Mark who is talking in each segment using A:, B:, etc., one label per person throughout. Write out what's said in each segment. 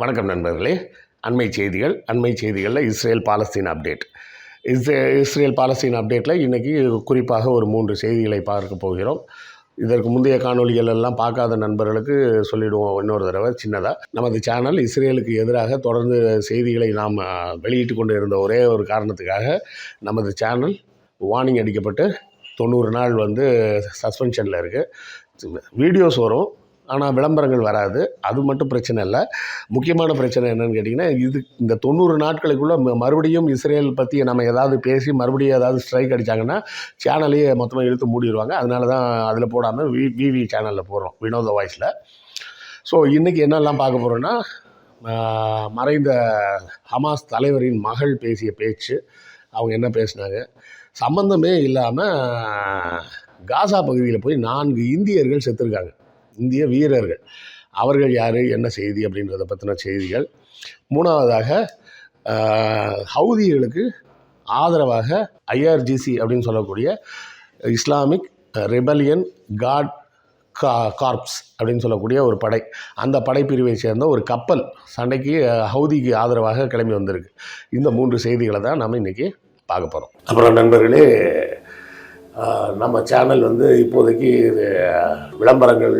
A: வணக்கம் நண்பர்களே. அண்மை செய்திகள் அண்மை செய்திகளில் இஸ்ரேல் பாலஸ்தீன் அப்டேட். இஸ்ரே இஸ்ரேல் பாலஸ்தீன் அப்டேட்டில் இன்றைக்கி குறிப்பாக ஒரு மூன்று செய்திகளை பார்க்க போகிறோம். இதற்கு முந்தைய காணொளிகள் எல்லாம் பார்க்காத நண்பர்களுக்கு சொல்லிவிடுவோம் இன்னொரு தடவை சின்னதாக நமது சேனல் இஸ்ரேலுக்கு எதிராக தொடர்ந்து செய்திகளை நாம் வெளியிட்டு கொண்டு இருந்த ஒரே ஒரு காரணத்துக்காக நமது சேனல் வார்னிங் அடிக்கப்பட்டு தொண்ணூறு நாள் வந்து சஸ்பென்ஷனில் இருக்குது வீடியோஸ் வரும். ஆனால் விளம்பரங்கள் வராது. அது மட்டும் பிரச்சனை இல்லை. முக்கியமான பிரச்சனை என்னென்னு கேட்டிங்கன்னா இது இந்த தொண்ணூறு நாட்களுக்குள்ளே ம- மறுபடியும் இஸ்ரேல் பற்றி நம்ம ஏதாவது பேசி மறுபடியும் ஏதாவது ஸ்ட்ரைக் அடித்தாங்கன்னா சேனலையே மொத்தமாக இழுத்து மூடிடுவாங்க அதனால தான் அதில் போடாமல் வி விவி சேனலில் போடுறோம் வினோத வாய்ஸில் ஸோ இன்றைக்கி என்னெல்லாம் பார்க்க போகிறோன்னா மறைந்த ஹமாஸ் தலைவரின் மகள் பேசிய பேச்சு அவங்க என்ன பேசினாங்க? சம்பந்தமே இல்லாமல் காசா பகுதியில் போய் நான்கு இந்தியர்கள் செத்துருக்காங்க. இந்திய வீரர்கள். அவர்கள் யார்? என்ன செய்தி அப்படின்றத பற்றின செய்திகள். மூணாவதாக ஹவுதிகளுக்கு ஆதரவாக ஐஆர்ஜிசி அப்படின்னு சொல்லக்கூடிய இஸ்லாமிக் ரெபலியன் காட் கா கார்ப்ஸ் அப்படின்னு சொல்லக்கூடிய ஒரு படை. அந்த படைப்பிரிவை சேர்ந்த ஒரு கப்பல் சண்டைக்கு ஹவுதிக்கு ஆதரவாக கிளம்பி வந்திருக்கு. இந்த மூன்று செய்திகளை தான் நம்ம இன்றைக்கி பார்க்க போகிறோம் அப்புறம் நண்பர்களே நம்ம சேனல் வந்து இப்போதைக்கு இது விளம்பரங்கள்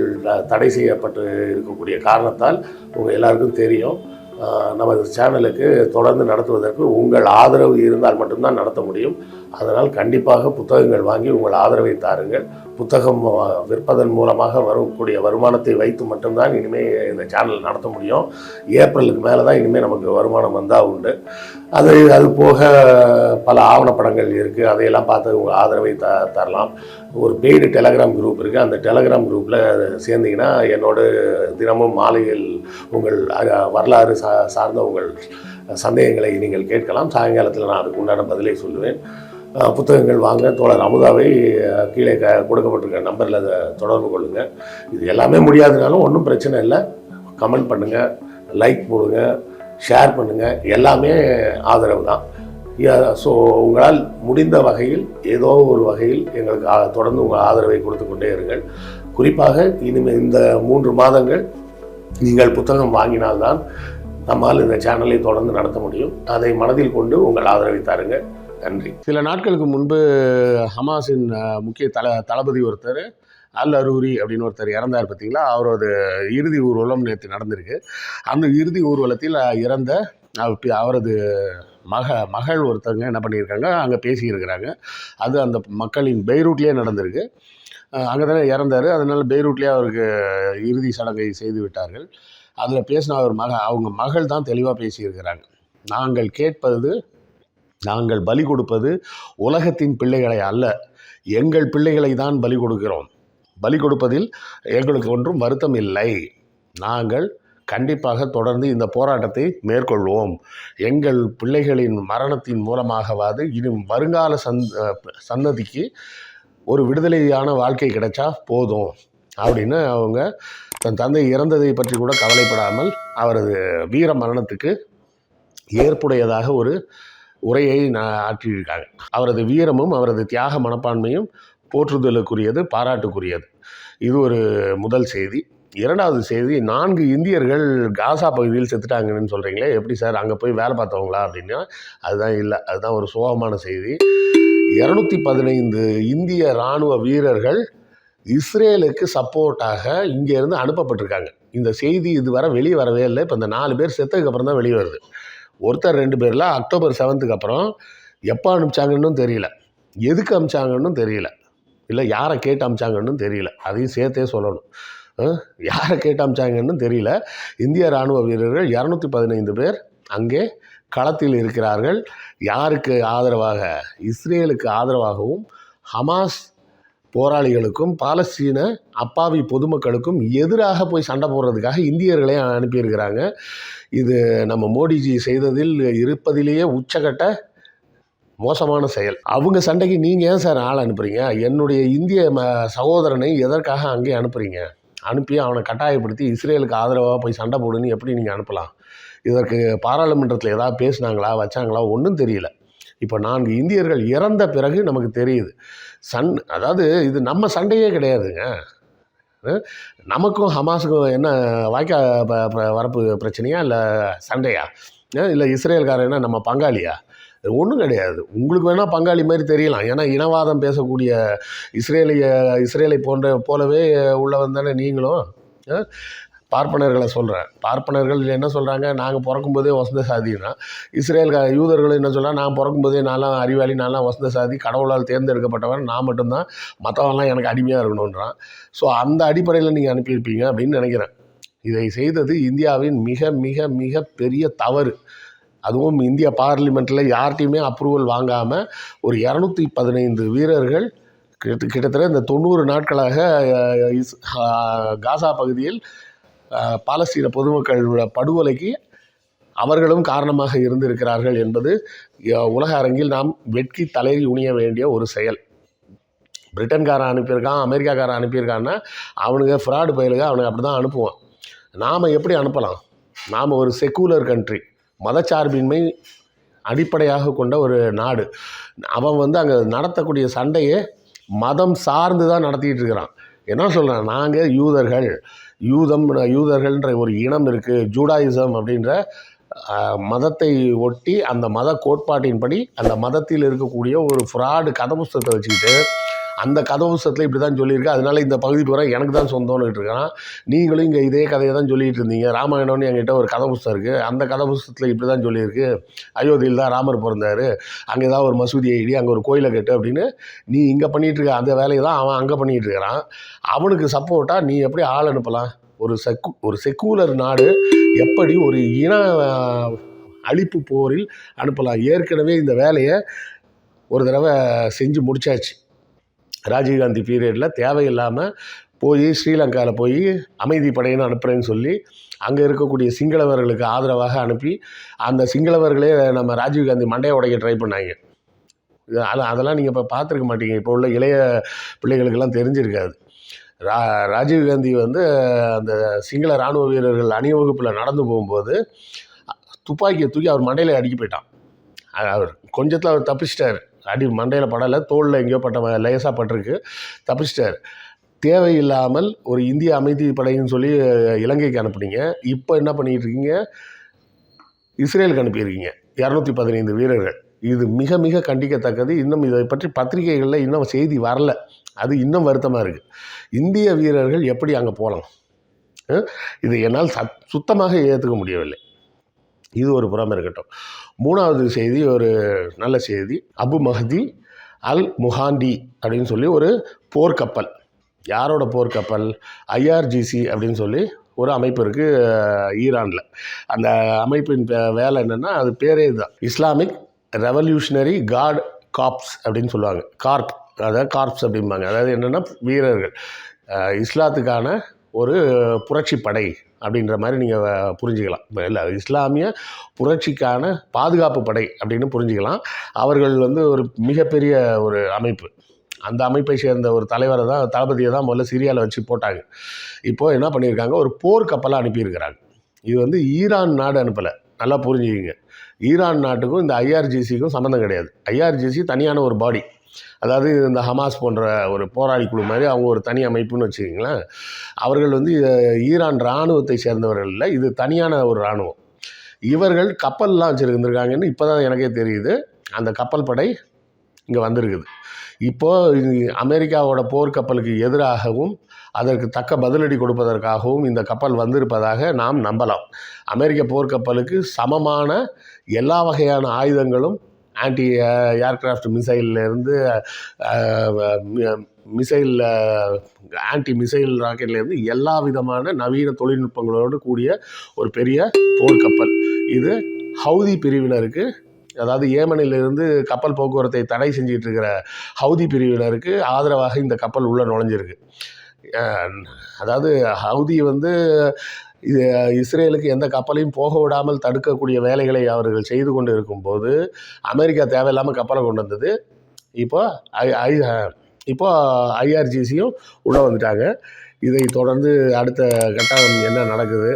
A: தடை செய்யப்பட்டு இருக்கக்கூடிய காரணத்தால் உங்கள் எல்லாருக்கும் தெரியும். நமது சேனலுக்கு தொடர்ந்து நடத்துவதற்கு உங்கள் ஆதரவு இருந்தால் மட்டும்தான் நடத்த முடியும். அதனால் கண்டிப்பாக புத்தகங்கள் வாங்கி உங்கள் ஆதரவை தாருங்கள். புத்தகம் விற்பதன் மூலமாக வரக்கூடிய வருமானத்தை வைத்து மட்டும்தான் இனிமேல் இந்த சேனல் நடத்த முடியும். ஏப்ரலுக்கு மேலே தான் இனிமேல் நமக்கு வருமானம் வந்தால் உண்டு. அது அது போக பல ஆவணப்படங்கள் இருக்குது அதையெல்லாம் பார்த்து உங்கள் ஆதரவை த தரலாம். ஒரு பெய்டு டெலகிராம் குரூப் இருக்குது அந்த டெலகிராம் குரூப்பில் சேர்ந்தீங்கன்னா என்னோட தினமும் மாலையில் உங்கள் வரலாறு சா சார்ந்த உங்கள் சந்தேகங்களை நீங்கள் கேட்கலாம். சாயங்காலத்தில் நான் அதுக்கு உண்டான பதிலை சொல்லுவேன். புத்தகங்கள் வாங்க தோழர் அமுதாவை கீழே க கொடுக்கப்பட்டிருக்க நம்பரில் அதை தொடர்பு கொள்ளுங்கள் இது எல்லாமே முடியாதுனாலும் ஒன்றும் பிரச்சனை இல்லை. கமெண்ட் பண்ணுங்கள் லைக் போடுங்க ஷேர் பண்ணுங்கள் எல்லாமே ஆதரவு தான். ஸோ உங்களால் முடிந்த வகையில் ஏதோ ஒரு வகையில் எங்களுக்கு தொடர்ந்து உங்கள் ஆதரவை கொடுத்து கொண்டே இருங்கள். குறிப்பாக இனிமேல் இந்த மூன்று மாதங்கள் நீங்கள் புத்தகம் வாங்கினால்தான் நம்மால் இந்த சேனலை தொடர்ந்து நடத்த முடியும். அதை மனதில் கொண்டு உங்கள் ஆதரவை தாருங்கள். நன்றி. சில நாட்களுக்கு முன்பு ஹமாஸின் முக்கிய தல தளபதி ஒருத்தர் அல் அரூரி அப்படின்னு ஒருத்தர் இறந்தார் பார்த்தீங்களா? அவரது இறுதி ஊர்வலம் நேற்று நடந்திருக்கு. அந்த இறுதி ஊர்வலத்தில் இறந்த அவரது மக மகள் ஒருத்தங்க என்ன பண்ணியிருக்காங்க அங்கே பேசியிருக்கிறாங்க. அது அந்த மக்களின் பெய்ரூட்லேயே நடந்திருக்கு. அங்கே தானே இறந்தார். அதனால் பெய்ரூட்லேயே அவருக்கு இறுதி சடங்கை செய்து விட்டார்கள். அதில் பேசின அவர் மக அவங்க மகள் தான் தெளிவாக பேசியிருக்கிறாங்க. நாங்கள் கேட்பது நாங்கள் பலி கொடுப்பது உலகத்தின் பிள்ளைகளை அல்ல எங்கள் பிள்ளைகளை தான் பலி கொடுக்கிறோம். பலி கொடுப்பதில் எங்களுக்கு ஒன்றும் வருத்தம் இல்லை. நாங்கள் கண்டிப்பாக தொடர்ந்து இந்த போராட்டத்தை மேற்கொள்வோம். எங்கள் பிள்ளைகளின் மரணத்தின் மூலமாகவாது இனி வருங்கால சந் சந்ததிக்கு ஒரு விடுதலையான வாழ்க்கை கிடைச்சா போதும். அப்படின்னு அவங்க தன் தந்தை இறந்ததை பற்றி கூட கவலைப்படாமல் அவரது வீர மரணத்துக்கு ஏற்புடையதாக ஒரு உரையை நான் ஆற்றியிருக்காங்க. அவரது வீரமும் அவரது தியாக மனப்பான்மையும் போற்றுதலுக்குரியது பாராட்டுக்குரியது. இது ஒரு முதல் செய்தி. இரண்டாவது செய்தி நான்கு இந்தியர்கள் காசா பகுதியில் செத்துட்டாங்கன்னு சொல்கிறீங்களே எப்படி சார்? அங்கே போய் வேலை பார்த்தவங்களா அப்படின்னா அதுதான் இல்லை அதுதான் ஒரு சோகமான செய்தி. இரநூத்தி பதினைந்து இந்திய இராணுவ வீரர்கள் இஸ்ரேலுக்கு சப்போர்ட்டாக இங்கேருந்து அனுப்பப்பட்டிருக்காங்க. இந்த செய்தி இதுவரை வெளியே வரவே இல்லை. இப்போ இந்த நாலு பேர் செத்ததுக்கு அப்புறம் தான் வெளியே வருது. ஒருத்தர் ரெண்டு பேரில் அக்டோபர் செவன்த்துக்கு அப்புறம் எப்போ அனுப்பிச்சாங்கன்னு தெரியல. எதுக்கு அனுப்பிச்சாங்கன்னு தெரியல. இல்லை யாரை கேட்டு அமிச்சாங்கன்னு தெரியல. அதையும் சேர்த்தே சொல்லணும். யாரை கேட்டு தெரியல. இந்திய இராணுவ வீரர்கள் இரநூத்தி பதினைந்து பேர் அங்கே களத்தில் இருக்கிறார்கள். யாருக்கு ஆதரவாக? இஸ்ரேலுக்கு ஆதரவாகவும் ஹமாஸ் போராளிகளுக்கும் பாலஸ்தீன அப்பாவி பொதுமக்களுக்கும் எதிராக போய் சண்டை போடுறதுக்காக இந்தியர்களே அனுப்பியிருக்கிறாங்க. இது நம்ம மோடிஜி செய்ததில் இருப்பதிலேயே உச்சகட்ட மோசமான செயல். அவங்க சண்டைக்கு நீங்கள் ஏன் சார் ஆள் அனுப்புகிறீங்க என்னுடைய இந்திய ம சகோதரனை எதற்காக அங்கே அனுப்புகிறீங்க அனுப்பி அவனை கட்டாயப்படுத்தி இஸ்ரேலுக்கு ஆதரவாக போய் சண்டை போடுன்னு எப்படி நீங்கள் அனுப்பலாம்? இதற்கு பாராளுமன்றத்தில் ஏதாவது பேசுனாங்களா வச்சாங்களா? ஒன்றும் தெரியல. இப்போ நான்கு இந்தியர்கள் இறந்த பிறகு நமக்கு தெரியுது. சண் அதாவது இது நம்ம சண்டையே கிடையாதுங்க. நமக்கும் ஹமாஸுக்கும் என்ன வாய்க்கா ப- ப- வரப்பு பிரச்சனையா இல்லை சண்டையா? இல்லை இஸ்ரேல்காரன் என்ன நம்ம பங்காளியா? ஒன்றும் கிடையாது. உங்களுக்கு வேணால் பங்காளி மாதிரி தெரியலாம். ஏன்னா இனவாதம் பேசக்கூடிய இஸ்ரேலிய இஸ்ரேலை போன்ற போலவே உள்ளவன் தானே நீங்களும். பார்ப்பனர்களை சொல்கிறேன் பார்ப்பனர்கள் என்ன சொல்கிறாங்க நாங்கள் பிறக்கும்போதே வசந்த சாதினா இஸ்ரேல் யூதர்கள் என்ன சொல்கிறாங்க நான் பிறக்கும்போதே நான்லாம் அறிவாளி நான்லாம் வசந்த சாதி கடவுளால் தேர்ந்தெடுக்கப்பட்டவன் நான் மட்டும்தான். மற்றவன்லாம் எனக்கு அடிமையாக இருக்கணுன்றான் ஸோ அந்த அடிப்படையில் நீங்கள் அனுப்பியிருப்பீங்க அப்படின்னு நினைக்கிறேன். இதை செய்தது இந்தியாவின் மிக மிக மிக பெரிய தவறு. அதுவும் இந்திய பார்லிமெண்ட்டில் யார்கிட்டையுமே அப்ரூவல் வாங்காமல் ஒரு இரநூத்தி பதினைந்து வீரர்கள் கிட்ட கிட்டத்தட்ட இந்த தொண்ணூறு நாட்களாக இஸ் காசா பகுதியில் பாலஸ்தீன பொதுமக்களோட படுகொலைக்கு அவர்களும் காரணமாக இருந்திருக்கிறார்கள் என்பது உலக அரங்கில் நாம் வெட்கி தலையில் உணிய வேண்டிய ஒரு செயல். பிரிட்டன்காரன் அனுப்பியிருக்கான் அமெரிக்காக்காரன் அனுப்பியிருக்கான்னா அவனுங்க ஃப்ராடு பயிலுங்க அவனுங்க அப்படி தான் அனுப்புவான். நாம் எப்படி அனுப்பலாம்? நாம் ஒரு செக்குலர் கண்ட்ரி மதச்சார்பின்மை அடிப்படையாக கொண்ட ஒரு நாடு. அவன் வந்து அங்கே நடத்தக்கூடிய சண்டையை மதம் சார்ந்து தான் நடத்திட்டு இருக்கிறான். என்ன சொல்கிறேன் நாங்கள் யூதர்கள் யூதம் யூதர்கள்ன்ற ஒரு இனம் இருக்குது ஜூடாயிசம் அப்படின்ற மதத்தை ஒட்டி அந்த மத கோட்பாட்டின்படி அந்த மதத்தில் இருக்கக்கூடிய ஒரு ஃப்ராடு கதை புஸ்தகத்தை வச்சுக்கிட்டு அந்த கதை புஸ்தகத்தில் இப்படி தான் சொல்லியிருக்கு. அதனால இந்த பகுதி பூரா எனக்கு தான் சொந்தம்னு இருக்கான் நீங்களும் இங்கே இதே கதையை தான் சொல்லிகிட்டு இருந்தீங்க. ராமாயணம்னு என்கிட்ட ஒரு கதை புஸ்தகம் இருக்குது அந்த கதை புஸ்தகத்தில் இப்படி தான் சொல்லியிருக்கு. அயோத்தியில் தான் ராமர் பிறந்தார். அங்கே ஏதாவது ஒரு மசூதி ஐடி அங்கே ஒரு கோயிலை கட்டு அப்படின்னு நீ இங்கே பண்ணிகிட்டு இருக்க. அந்த வேலையை தான் அவன் அங்கே பண்ணிகிட்டு இருக்கிறான். அவனுக்கு சப்போர்ட்டாக நீ எப்படி ஆள் அனுப்பலாம்? ஒரு செக்கு ஒரு செக்குலர் நாடு எப்படி ஒரு இன அழிப்பு போரில் அனுப்பலாம்? ஏற்கனவே இந்த வேலையை ஒரு தடவை செஞ்சு முடிச்சாச்சு. ராஜீவ்காந்தி பீரியடில் தேவையில்லாமல் போய் ஸ்ரீலங்காவில் போய் அமைதி படையின்னு அனுப்புகிறேன்னு சொல்லி அங்கே இருக்கக்கூடிய சிங்களவர்களுக்கு ஆதரவாக அனுப்பி அந்த சிங்களவர்களே நம்ம ராஜீவ்காந்தி மண்டையை உடைக்க ட்ரை பண்ணாங்க. அதெல்லாம் அது அதெல்லாம் நீங்கள் இப்போ பார்த்துருக்க மாட்டீங்க. இப்போ உள்ள இளைய பிள்ளைகளுக்கெல்லாம் தெரிஞ்சிருக்காது. ரா ராஜீவ்காந்தி வந்து அந்த சிங்கள இராணுவ வீரர்கள் அணிவகுப்பில் நடந்து போகும்போது துப்பாக்கியை தூக்கி அவர் மண்டையில் அடுக்கி போயிட்டான். அவர் கொஞ்சத்தில் அவர் தப்பிச்சிட்டார். அடி மண்டையில் படலை தோளில் எங்கேயோ பட்ட லேசாக பட்டிருக்கு. தப்பிச்சிட்டார். தேவையில்லாமல் ஒரு இந்திய அமைதி படைன்னு சொல்லி இலங்கைக்கு அனுப்புனீங்க. இப்போ என்ன பண்ணிட்டு இருக்கீங்க இஸ்ரேலுக்கு அனுப்பியிருக்கீங்க. இரநூத்தி பதினைந்து வீரர்கள். இது மிக மிக கண்டிக்கத்தக்கது. இன்னும் இதை பற்றி பத்திரிகைகளில் இன்னும் செய்தி வரல. அது இன்னும் வருத்தமாக இருக்குது இந்திய வீரர்கள் எப்படி அங்கே போகலாம் இது என்னால் சத் சுத்தமாக ஏற்றுக்க முடியவில்லை. இது ஒரு புறம் இருக்கட்டும். மூணாவது செய்தி ஒரு நல்ல செய்தி. அபு மஹதி அல் முஹாண்டி அப்படின்னு சொல்லி ஒரு போர்க்கப்பல். யாரோட போர்க்கப்பல்? ஐஆர்ஜிசி அப்படின்னு சொல்லி ஒரு அமைப்பு இருக்குது ஈரானில். அந்த அமைப்பின் பே- வேலை என்னென்னா அது பேரே இதுதான். இஸ்லாமிக் ரெவல்யூஷனரி கார்டு காப்ஸ் அப்படின்னு சொல்லுவாங்க. கார்ப் அதாவது கார்ப்ஸ் அப்படிம்பாங்க. அதாவது என்னென்னா வீரர்கள். இஸ்லாத்துக்கான ஒரு புரட்சி படை அப்படின்ற மாதிரி நீங்கள் புரிஞ்சுக்கலாம். இப்போ இல்லை இஸ்லாமிய புரட்சிக்கான பாதுகாப்பு படை அப்படின்னு புரிஞ்சுக்கலாம். அவர்கள் வந்து ஒரு மிகப்பெரிய ஒரு அமைப்பு. அந்த அமைப்பை சேர்ந்த ஒரு தலைவரை தான் தளபதியை தான் முதல்ல சிரியாவில் வச்சு போட்டாங்க. இப்போது என்ன பண்ணியிருக்காங்க? ஒரு போர்க்கப்பலாக அனுப்பியிருக்கிறாங்க. இது வந்து ஈரான் நாடு அனுப்பலை. நல்லா புரிஞ்சுக்கிங்க. ஈரான் நாட்டுக்கும் இந்த ஐஆர்ஜிசிக்கும் சம்மந்தம் கிடையாது. ஐஆர்ஜிசி தனியான ஒரு பாடி. அதாவது இந்த ஹமாஸ் போன்ற ஒரு போராளி குழு மாதிரி அவங்க ஒரு தனி அமைப்புன்னு வச்சுக்கிங்களேன். அவர்கள் வந்து ஈரான் இராணுவத்தை சேர்ந்தவர்கள் இல்லை இது தனியான ஒரு இராணுவம். இவர்கள் கப்பல்லாம் வச்சுருந்துருக்காங்கன்னு இப்போ தான் எனக்கே தெரியுது. அந்த கப்பல் படை இங்கே வந்திருக்குது. இப்போது அமெரிக்காவோட போர்க்கப்பலுக்கு எதிராகவும் அதற்கு தக்க பதிலடி கொடுப்பதற்காகவும் இந்த கப்பல் வந்திருப்பதாக நாம் நம்பலாம். அமெரிக்க போர்க்கப்பலுக்கு சமமான எல்லா வகையான ஆயுதங்களும் ஆன்டி ஏர்கிராஃப்ட் மிசைல்லேருந்து மிசைல் ஆன்டி மிசைல் ராக்கெட்லேருந்து எல்லா விதமான நவீன தொழில்நுட்பங்களோடு கூடிய ஒரு பெரிய போர்க்கப்பல் இது ஹவுதி பிரிவினருக்கு அதாவது ஏமனிலிருந்து கப்பல் போக்குவரத்தை தடை செஞ்சிட்டு இருக்கிற ஹவுதி பிரிவினருக்கு ஆதரவாக இந்த கப்பல் உள்ளே நுழைஞ்சிருக்கு. அதாவது ஹவுதி வந்து இது இஸ்ரேலுக்கு எந்த கப்பலையும் போக விடாமல் தடுக்கக்கூடிய வேலைகளை அவர்கள் செய்து கொண்டு இருக்கும்போது அமெரிக்கா தேவையில்லாமல் கப்பலை கொண்டு வந்தது. இப்போ ஐ ஐ இப்போ ஐஆர்ஜிசியும் உள்ளே வந்துட்டாங்க. இதை தொடர்ந்து அடுத்த கட்டம் என்ன நடக்குது?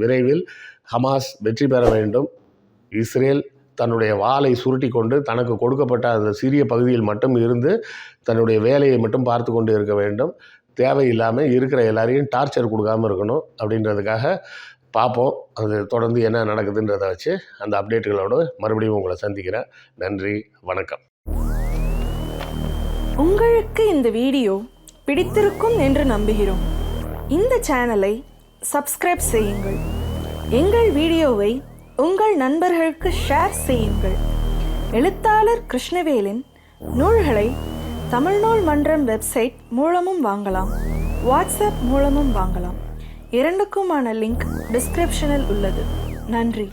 A: விரைவில் ஹமாஸ் வெற்றி பெற வேண்டும். இஸ்ரேல் தன்னுடைய வாளை சுருட்டி கொண்டு தனக்கு கொடுக்கப்பட்ட அந்த சிறிய பகுதியில் மட்டும் இருந்து தன்னுடைய வேலையை மட்டும் பார்த்து கொண்டு இருக்க வேண்டும். தேவையில்லாமல் இருக்கிற எல்லாரையும் டார்ச்சர் கொடுக்காம இருக்கணும் அப்படின்றதுக்காக பார்ப்போம். அது தொடர்ந்து என்ன நடக்குதுன்றதை வச்சு அந்த அப்டேட்டுகளோடு மறுபடியும் உங்களை சந்திக்கிறேன். நன்றி வணக்கம்.
B: உங்களுக்கு இந்த வீடியோ பிடித்திருக்கும் என்று நம்புகிறோம். இந்த சேனலை சப்ஸ்கிரைப் செய்யுங்கள். எங்கள் வீடியோவை உங்கள் நண்பர்களுக்கு ஷேர் செய்யுங்கள். எழுத்தாளர் கிருஷ்ணவேலின் நூல்களை தமிழ்நூல் மன்றம் வெப்சைட் மூலமும் வாங்கலாம். வாட்ஸ்அப் மூலமும் வாங்கலாம். இரண்டுக்குமான லிங்க் டிஸ்கிரிப்ஷனில் உள்ளது. நன்றி.